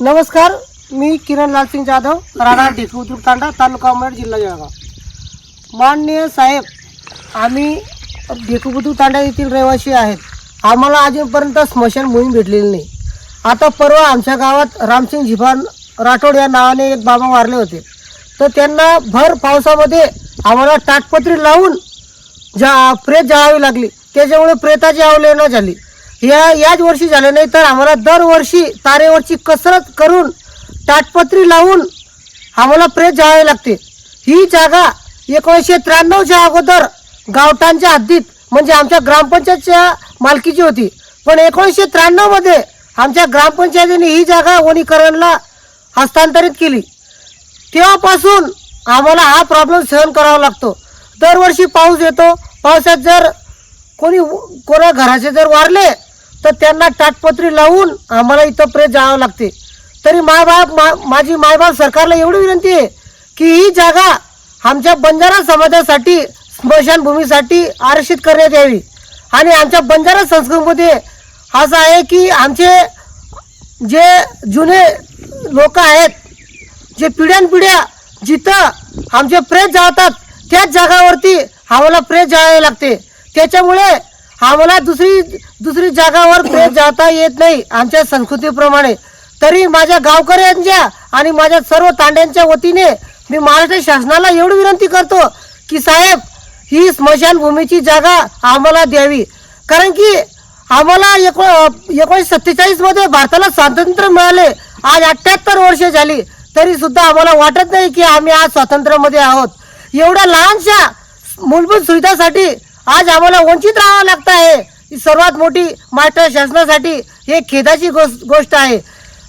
नमस्कार मी किरण लालसिंग जाधव राणा ढेकूद्रुक तांडा तालुका अमरेड जिल्हा जळगाव. माननीय साहेब आम्ही ढेकूबुद्रुक तांडा येथील रहिवासी आहेत. आम्हाला अजूनपर्यंत मोहीम भेटलेली नाही. आता परवा आमच्या गावात रामसिंग झिफान राठोड या नावाने एक बाबा वारले होते. तर त्यांना भर पावसामध्ये आम्हाला ताटपत्री लावून जा प्रेत जाळावी लागली. त्याच्यामुळे प्रेताची आवलेना झाली. या याच वर्षी झालं नाही तर आम्हाला दरवर्षी तारेवरची कसरत करून ताटपत्री लावून आम्हाला प्रेत जाळावे लागते. ही जागा एकोणीसशे त्र्याण्णवच्या अगोदर गावठांच्या हद्दीत म्हणजे आमच्या ग्रामपंचायतच्या मालकीची होती. पण एकोणीसशे त्र्याण्णवमध्ये आमच्या ग्रामपंचायतीने ही जागा वनीकरणला हस्तांतरित केली. तेव्हापासून आम्हाला हा प्रॉब्लेम सहन करावा लागतो. दरवर्षी पाऊस येतो. पावसात जर कोणी कोणा घराचे जर वारले तर त्यांना ताटपत्री लावून आम्हाला इथं प्रेत जावं लागते. तरी मायबाप मा माझी मायबाप सरकारला एवढी विनंती आहे की ही जागा आमच्या बंजारा समाजासाठी स्मशानभूमीसाठी आरक्षित करण्यात यावी. आणि आमच्या बंजारा संस्कृतीमध्ये असं आहे की आमचे जे जुने लोक आहेत जे पिढ्यानपिढ्या जिथं आमचे प्रेत जाळतात त्याच जागावरती आम्हाला प्रेत जाळावे लागते. त्याच्यामुळे आम्हाला दुसरी दुसरी जागावर प्रेत जाता येत नाही आमच्या संस्कृतीप्रमाणे. तरी माझ्या गावकऱ्यांच्या आणि माझ्या सर्व तांड्यांच्या वतीने मी महाराष्ट्र शासनाला एवढी विनंती करतो की साहेब ही स्मशानभूमीची जागा आम्हाला द्यावी. कारण की आम्हाला एको एकोणीसशे सत्तेचाळीसमध्ये भारताला स्वातंत्र्य मिळाले. आज अठ्ठ्याहत्तर वर्षे झाली. तरी सुद्धा आम्हाला वाटत नाही की आम्ही आज स्वातंत्र्यामध्ये आहोत. एवढ्या लहानशा मूलभूत सुविधासाठी आज आम्हाला वंचित राहावं लागत आहे. ही सर्वात मोठी महाराष्ट्र शासनासाठी हे खेदाची गोष्ट गोष्ट आहे.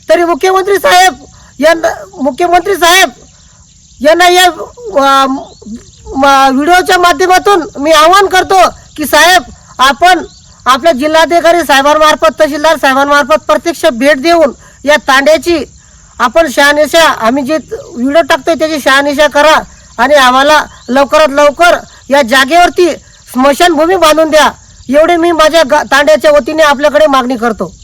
तरी मुख्यमंत्री साहेब यांना मुख्यमंत्री साहेब यांना या म- व्हिडिओच्या माध्यमातून मी आवाहन करतो की साहेब आपण आपल्या जिल्हाधिकारी साहेबांमार्फत तहसीलदार साहेबांमार्फत प्रत्यक्ष भेट देऊन या तांड्याची आपण शहानिशा आम्ही जे व्हिडिओ टाकतोय त्याची शहानिशा करा आणि आम्हाला लवकरात लवकर या जागेवरती स्मशानभूमी बांधून द्या. एवढे मी माझ्या गा- तांड्याच्या वतीने आपल्याकडे मागणी करतो.